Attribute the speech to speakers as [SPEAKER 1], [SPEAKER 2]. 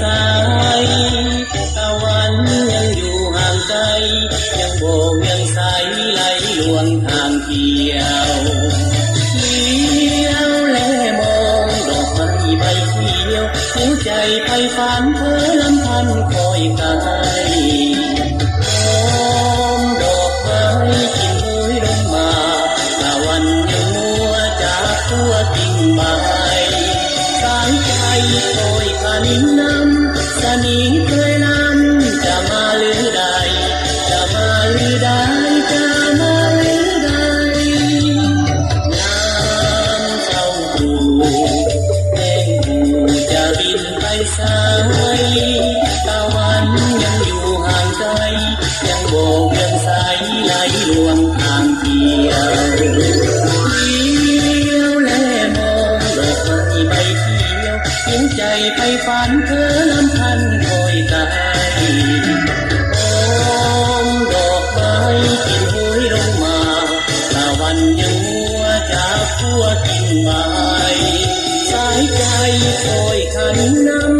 [SPEAKER 1] สายตะวันยังอยู่ห่างไกลยังโบกยังใสไหลลวงทางเที่ยวเลี้ยวแลมองดอกไม้ใบเขียวหัวใจไปฝันเพ้อลำพันคอยไกล โอยพันนำสนีเคยนั้นจะมาหรือใดจะมาหรือใดจะมาหรือใดน้ำเข้าตูแดงหูจะบินไปสาย เหัวใจไปฝันเธอลำพันคอยตายหอมดอกไม้กินโหยลงมาตะวันยังมัวจากทั่วกิ่งไม้สายใจคอยขันน้ำ